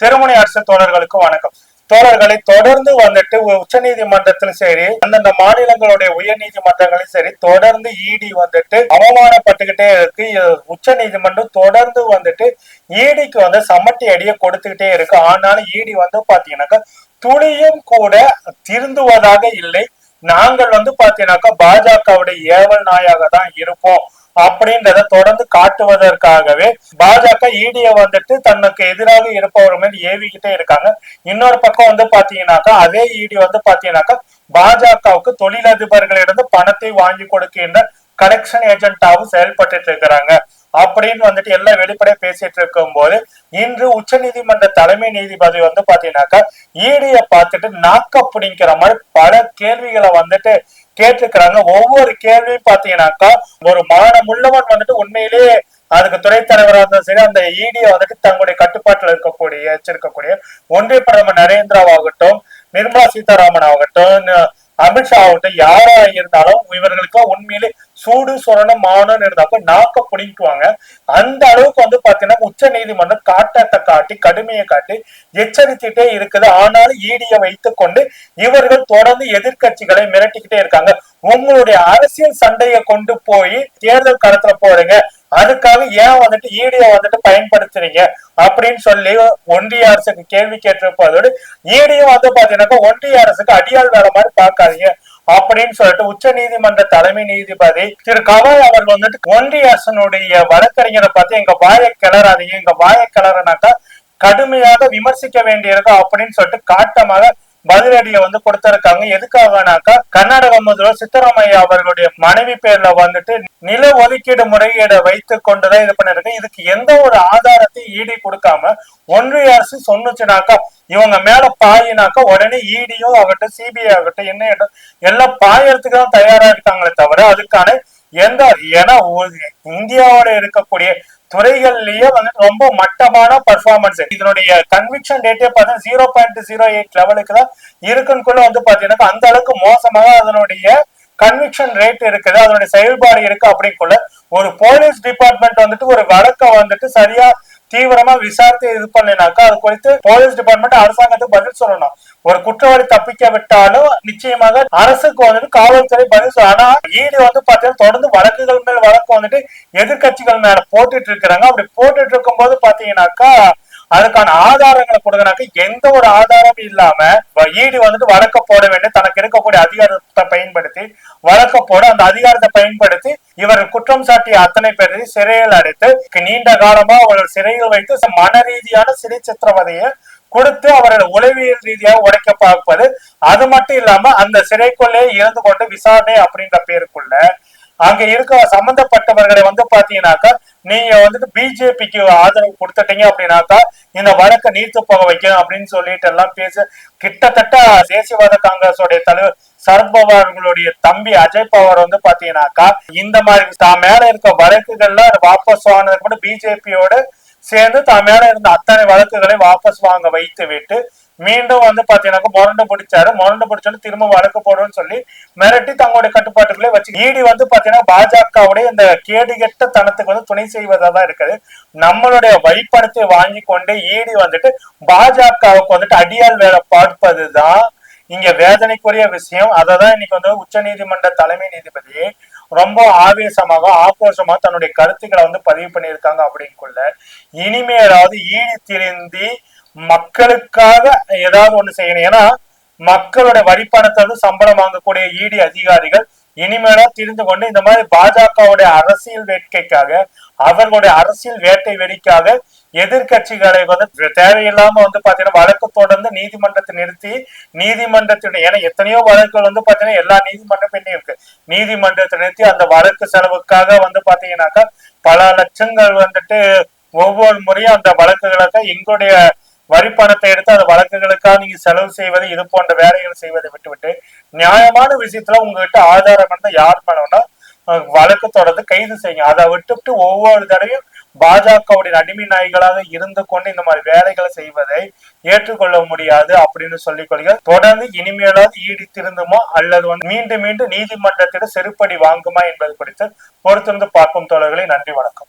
திருமணி அரசு தோழர்களுக்கு வணக்கம். தோழர்களை தொடர்ந்து வந்துட்டு உச்ச நீதிமன்றத்திலும் சரி அந்தந்த மாநிலங்களுடைய உயர் நீதிமன்றங்களும் சரி தொடர்ந்து இடி வந்துட்டு அவமானப்பட்டுக்கிட்டே இருக்கு. உச்ச நீதிமன்றம் தொடர்ந்து வந்துட்டு ஈடிக்கு வந்து சமட்டி அடியை கொடுத்துக்கிட்டே இருக்கு. ஆனாலும் ஈடி வந்து பாத்தீங்கன்னாக்கா துளியும் கூட திருந்துவதாக இல்லை. நாங்கள் வந்து பாத்தீங்கன்னாக்கா பாஜகவுடைய ஏவல் நாயாக தான் இருப்போம். அப்படின்றத தொடர்ந்து காட்டுவதற்காகவே பாஜக இடிய வந்துட்டு தனக்கு எதிராக இருப்பவர் மேல் ஏவிக்கிட்டே இருக்காங்க. இன்னொரு பக்கம் வந்து பாத்தீங்கன்னாக்கா அதே ஈடி வந்து பாத்தீங்கன்னாக்கா பாஜகவுக்கு தொழிலதிபர்களிடம் பணத்தை வாங்கி கொடுக்கின்ற கலெக்ஷன் ஏஜென்டாவும் செயல்பட்டு இருக்கிறாங்க. அப்படின்னு வந்துட்டு எல்லாம் வெளிப்படையா பேசிட்டு இருக்கும் போது இன்று உச்ச நீதிமன்ற தலைமை நீதிபதி வந்து பாத்தீங்கன்னாக்கா ஈடிய பார்த்துட்டு நாக்க பிடிக்கிற மாதிரி பல கேள்விகளை வந்துட்டு கேட்டிருக்கிறாங்க. ஒவ்வொரு கேள்வியும் பாத்தீங்கன்னாக்கா ஒரு மானமுள்ளவன் வந்துட்டு உண்மையிலேயே அதுக்கு துறை தலைவராக இருந்தாலும் சரி அந்த ஈடியை வந்துட்டு தங்களுடைய கட்டுப்பாட்டில் இருக்கக்கூடிய வச்சிருக்கக்கூடிய ஒன்றிய பிரதமர் நரேந்திராவாகட்டும் நிர்மலா சீதாராமன் ஆகட்டும் அமித்ஷா யாரா இருந்தாலும் இவர்களுக்கு உண்மையிலே சூடு சொரணம் மானம் இருந்தாக்க நாக்க பிடிக்குவாங்க அந்த அளவுக்கு வந்து பாத்தீங்கன்னா உச்ச நீதிமன்றம் காட்டத்தை காட்டி கடுமையை காட்டி எச்சரித்துட்டே இருக்குது. ஆனாலும் ஈடியை வைத்துக் கொண்டு இவர்கள் தொடர்ந்து எதிர்கட்சிகளை மிரட்டிக்கிட்டே இருக்காங்க. உங்களுடைய அரசியல் சண்டையை கொண்டு போய் தேர்தல் களத்துல போறீங்க அதுக்காக ஏன் வந்துட்டு ஈடிய வந்துட்டு பயன்படுத்துறீங்க? அப்படின்னு சொல்லி ஒன்றிய அரசுக்கு கேள்வி கேட்டிருப்பதோடு ஈடியும் வந்து பாத்தீங்கன்னா ஒன்றிய அரசுக்கு அடியால் வேற மாதிரி பார்க்காதீங்க அப்படின்னு சொல்லிட்டு உச்ச நீதிமன்ற தலைமை நீதிபதி திரு கவாய் அவர்கள் வந்துட்டு ஒன்றிய அரசனுடைய வழக்கறிஞரை பார்த்து எங்க வாயை கிளறாதீங்க எங்க வாயை கிளறனாக்கா கடுமையாக விமர்சிக்க வேண்டியிருக்கும் அப்படின்னு சொல்லிட்டு காட்டமாக பதிலடியை வந்து கொடுத்திருக்காங்க. எதுக்காகனாக்கா கர்நாடக முதல்வர் சித்தராமையா அவர்களுடைய மனைவி பேர்ல வந்துட்டு நில ஒதுக்கீடு முறையீடை வைத்து கொண்டுதான் இது பண்ணிருக்கு. இதுக்கு எந்த ஒரு ஆதாரத்தையும் ஈடி கொடுக்காம ஒன்றிய அரசு சொன்னுச்சுனாக்கா இவங்க மேல பாயினாக்கா உடனே இடியும் ஆகட்டும் சிபிஐ ஆகட்டும் என்ன எல்லாம் பாயறதுக்கு தான் தயாரா இருக்காங்களே தவிர அதுக்கான எந்த ஏன்னா இந்தியாவோட இருக்கக்கூடிய துறைகள்லயே வந்து ரொம்ப மட்டமான பர்ஃபார்மன்ஸ் இதனுடைய கன்விக்ஷன் டேட்டே பார்த்தா ஜீரோ பாயிண்ட் ஜீரோ எயிட் லெவலுக்கு தான் இருக்குன்னு வந்து பாத்தீங்கன்னா அந்த அளவுக்கு மோசமாக அதனுடைய கன்விக்ஷன் ரேட் இருக்குது. அதனுடைய செயல்பாடு இருக்கு அப்படிங்குள்ள ஒரு போலீஸ் டிபார்ட்மெண்ட் வந்துட்டு ஒரு வழக்கை வந்துட்டு சரியா தீவிரமா விசாரித்து இது பண்ணினாக்கா அது குறித்து போலீஸ் டிபார்ட்மெண்ட் அரசாங்கத்துக்கு பதில் சொல்லணும். ஒரு குற்றவாளி தப்பிக்க விட்டாலும் நிச்சயமாக அரசுக்கு வந்துட்டு காவல்துறை பதில் ஆனா ஈடு வந்து பாத்தீங்கன்னா தொடர்ந்து வழக்குகள் மேல் வழக்கு வந்துட்டு எதிர்கட்சிகள் மேல போட்டுட்டு இருக்கிறாங்க. அப்படி போட்டுட்டு இருக்கும் போது பாத்தீங்கன்னாக்கா அதுக்கான ஆதாரங்களை கொடுக்கனாக்க எந்த ஒரு ஆதாரமும் இல்லாம ஈடு வந்துட்டு வழக்க போட வேண்டும் தனக்கு இருக்கக்கூடிய அதிகாரத்தை பயன்படுத்தி வழக்க போட அந்த அதிகாரத்தை பயன்படுத்தி இவர் குற்றம் சாட்டிய அத்தனை பேரையும் சிறையில் அடைத்து நீண்ட காலமா அவர்கள் சிறையில் வைத்து மன ரீதியான சிறை சித்திரவதையை கொடுத்து அவரோட உளவியல் ரீதியாக உடைக்க பார்ப்பது அது மட்டும் இல்லாம அந்த சிறைக்குள்ளே இருந்து கொண்டு விசாரணை அப்படின்ற பேருக்குள்ள அங்க இருக்க சம்பந்தப்பட்டவர்களை வந்து பாத்தீங்கன்னாக்கா நீங்க வந்துட்டு பிஜேபிக்கு ஆதரவு கொடுத்துட்டீங்க அப்படின்னாக்கா இந்த வழக்கை நீர்த்து போக வைக்கணும் அப்படின்னு சொல்லிட்டு எல்லாம் பேச கிட்டத்தட்ட தேசியவாத காங்கிரஸோடைய தலைவர் சரத்பவார்களுடைய தம்பி அஜய் பவார் வந்து பாத்தீங்கன்னாக்கா இந்த மாதிரி தான் மேல இருக்க வழக்குகள்ல வாபஸ் வாங்கினதுக்கு கூட பிஜேபியோட சேர்ந்து தான் மேல இருந்த அத்தனை வழக்குகளை வாபஸ் வாங்க வைத்து விட்டு மீண்டும் வந்து பாத்தீங்கன்னா முரண்டு பிடிச்சாரு. முரண்டு பிடிச்சோன்னு திரும்ப வழக்கு போடுன்னு சொல்லி மிரட்டி தங்களுடைய கட்டுப்பாட்டுக்குள்ளே வச்சு ஈடி வந்து பாத்தீங்கன்னா பாஜகவுடைய இந்த கேடுகெட்ட தனத்துக்கு வந்து துணை செய்வதா தான் இருக்குது. நம்மளுடைய வைப்பணத்தை வாங்கி கொண்டு ஈடி வந்துட்டு பாஜகவுக்கு வந்துட்டு அடியால் வேலை பார்ப்பதுதான் இங்க வேதனைக்குரிய விஷயம். அததான் இன்னைக்கு வந்து உச்ச நீதிமன்ற தலைமை நீதிபதி ரொம்ப ஆவேசமாக ஆக்ரோஷமாக தன்னுடைய கருத்துக்களை வந்து பதிவு பண்ணியிருக்காங்க அப்படின்குள்ள இனிமேலாவது ஈடி திருந்தி மக்களுக்காக ஏதாவது ஒண்ணு செய்யணும். ஏன்னா மக்களோட வரிப்பணத்தை வந்து சம்பளம் வாங்கக்கூடிய இடி அதிகாரிகள் இனிமேலா தெரிந்து கொண்டு இந்த மாதிரி பாஜகவுடைய அரசியல் வேட்கைக்காக அவர்களுடைய அரசியல் வேட்டை வெடிக்காக எதிர்கட்சிகளை வந்து தேவையில்லாம வந்து பாத்தீங்கன்னா வழக்கு தொடர்ந்து நீதிமன்றத்தை நிறுத்தி நீதிமன்றத்தினுடைய ஏன்னா எத்தனையோ வழக்குகள் வந்து பாத்தீங்கன்னா எல்லா நீதிமன்றம் இருக்கு. நீதிமன்றத்தை நிறுத்தி அந்த வழக்கு செலவுக்காக வந்து பாத்தீங்கன்னாக்கா பல லட்சங்கள் வந்துட்டு ஒவ்வொரு முறையும் அந்த வழக்குகளுக்கு எங்களுடைய வரி பணத்தை எடுத்து அந்த வழக்குகளுக்காக நீங்க செலவு செய்வதை இது போன்ற வேலைகள் செய்வதை விட்டுவிட்டு நியாயமான விஷயத்துல உங்ககிட்ட ஆதாரம் இருந்தா யார் மேலோனா வழக்கு தொடர்ந்து கைது செய்யுங்க. அதை விட்டுவிட்டு ஒவ்வொரு தடவையும் பாஜகவுடைய அடிமை நாய்களாக இருந்து கொண்டு இந்த மாதிரி வேலைகளை செய்வதை ஏற்றுக்கொள்ள முடியாது அப்படின்னு சொல்லிக் கொள்க தொடர்ந்து இனிமேலாவது ஈடித்திருந்துமா அல்லது வந்து மீண்டும் மீண்டும் நீதிமன்றத்திடம் செருப்படி வாங்குமா என்பது குறித்து பொறுத்திருந்து பார்க்கும் தோழர்களை நன்றி வணக்கம்.